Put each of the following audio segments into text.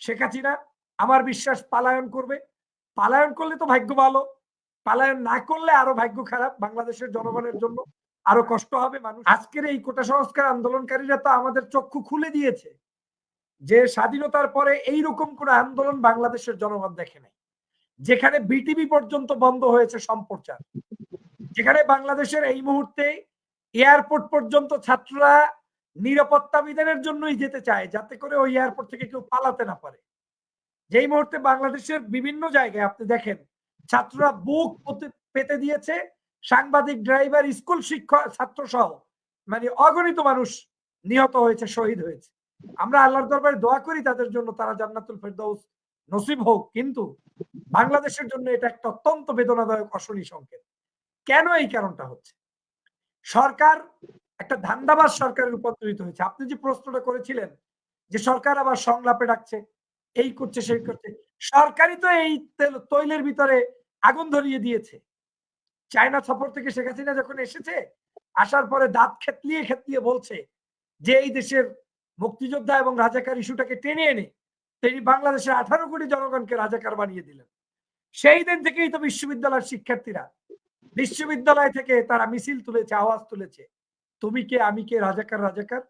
শেখ হাসিনা আমার বিশ্বাস পালায়ন করবে। পালায়ন করলে তো ভাগ্য ভালো। পালায়ন না করলে আরও ভাগ্য খারাপ বাংলাদেশের জনগণের জন্য। আরও কষ্ট হবে মানুষ। আজকের এই কোটা সংস্কার আন্দোলনকারীরা তো আমাদের চক্ষু খুলে দিয়েছে যে স্বাধীনতার পরে এই রকম কোন আন্দোলন বাংলাদেশের জনগণ দেখে নাই। যেখানে বিটিভি পর্যন্ত বন্ধ হয়েছে সম্প্রচার। যেখানে বাংলাদেশের এই মুহূর্তে এয়ারপোর্ট পর্যন্ত ছাত্ররা নিরাপত্তা বিধানের জন্যই যেতে চায়, যাতে করে ওই এয়ারপোর্ট থেকে কেউ পালাতে না পারে। যেই মুহূর্তে বাংলাদেশের বিভিন্ন জায়গায় আপনি দেখেন, ছাত্ররা বুক পেতে দিয়েছে, সাংবাদিক ড্রাইভার স্কুল শিক্ষক, ছাত্র সহ মানে অগণিত মানুষ নিহত হয়েছে, শহীদ হয়েছে। আমরা আল্লাহর দরবারে দোয়া করি তাদের জন্য, তারা জান্নাতুল ফেরদৌস নসিব হোক, কিন্তু বাংলাদেশের জন্য এটা একটা অত্যন্ত বেদনাদায়ক, অশনি সংকেত। কেন এই কারণটা হচ্ছে? সরকার একটা ধান্দাবাজ সরকারে রূপান্তরিত হয়েছে। আপনি যে প্রশ্নটা করেছিলেন যে সরকার আবার সংলাপে ডাকছে, এই করছে, সেই করছে, সরকারই তো এই তেল- তৈলের ভিতরে আগুন ধরিয়ে দিয়েছে। চায়না সফর থেকে শেখ হাসিনা যখন এসেছে, আসার পরে দাঁত খেতলিয়ে খেতলিয়ে বলছে যে এই দেশের মুক্তিযোদ্ধা এবং রাজাকার ইস্যুটাকে টেনে এনে তিনি বাংলাদেশের আঠারো কোটি জনগণকে রাজাকার বানিয়ে দিলেন। সেই দিন থেকেই তো বিশ্ববিদ্যালয়ের শিক্ষার্থীরা, বিশ্ববিদ্যালয় থেকে তারা মিছিল তুলেছে, আওয়াজ তুলেছে। তুমি কে, আমি কে, রাজাকার রাজাকার?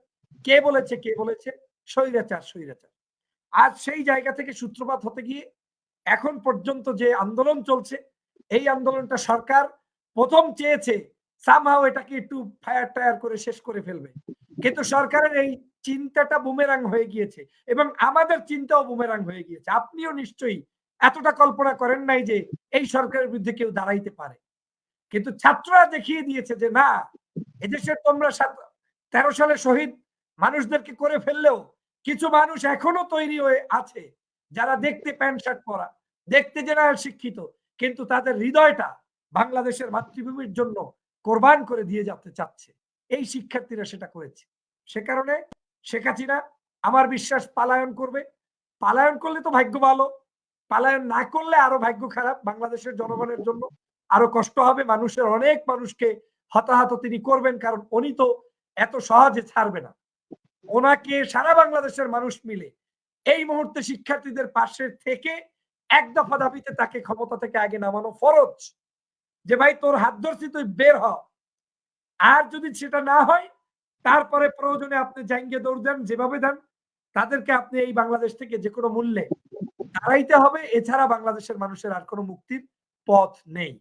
কে বলেছে কে বলেছে? স্বৈরাচার স্বৈরাচার। আজ সেই জায়গা থেকে সূত্রপাত হতে গিয়ে এখন পর্যন্ত যে আন্দোলন চলছে, এই আন্দোলনটা সরকার প্রথম চেয়েছে সামহাও এটাকে একটু ফায়ার টায়ার করে শেষ করে ফেলবে। কিন্তু সরকারের এই চিন্তাটা বুমেরাং হয়ে গিয়েছে এবং আমাদের চিন্তাও বুমেরাং হয়ে গিয়েছে। আপনিও নিশ্চয়ই এতটা কল্পনা করেন নাই যে এই সরকারের বিরুদ্ধে কেউ দাঁড়াইতে পারে। কিন্তু ছাত্ররা দেখিয়ে দিয়েছে যে না এদেশের তোমরা তেরো সালে শহীদ মানুষদেরকে করে ফেললেও কিছু মানুষ এখনও তৈরি হয়ে আছে যারা দেখতে প্যান্ট শার্ট পরা, দেখতে জেনারেল শিক্ষিত, কিন্তু তাদের হৃদয়টা বাংলাদেশের মাতৃভূমির জন্য কোরবান করে দিয়ে যেতে চাচ্ছে। এই শিক্ষার্থীরা সেটা করেছে। সে কারণে শেখ আমার বিশ্বাস পালায়ন করবে। পালায়ন করলে তো ভাগ্য ভালো। পালায়ন না করলে আরও ভাগ্য খারাপ বাংলাদেশের জনগণের জন্য। আরও কষ্ট হবে। মানুষের অনেক মানুষকে হতাহত তিনি করবেন, কারণ উনি তো এত সহজে ছাড়বে না। ওনাকে সারা বাংলাদেশের মানুষ মিলে এই মুহূর্তে শিক্ষার্থীদের পাশে থেকে এক দফা দাবিতে তাকে ক্ষমতা থেকে আগে নামানো ফরজ। যে, ভাই, তোর হাত ধরছি, তুই বের হ। আর যদি সেটা না হয়, তারপরে প্রয়োজনে আপনি জাঙ্গে দৌড় দেন, যেভাবে দেন, তাদেরকে আপনি এই বাংলাদেশ থেকে যে কোনো মূল্যে দাঁড়াইতে হবে। এছাড়া বাংলাদেশের মানুষের আর কোনো মুক্তির পথ নেই।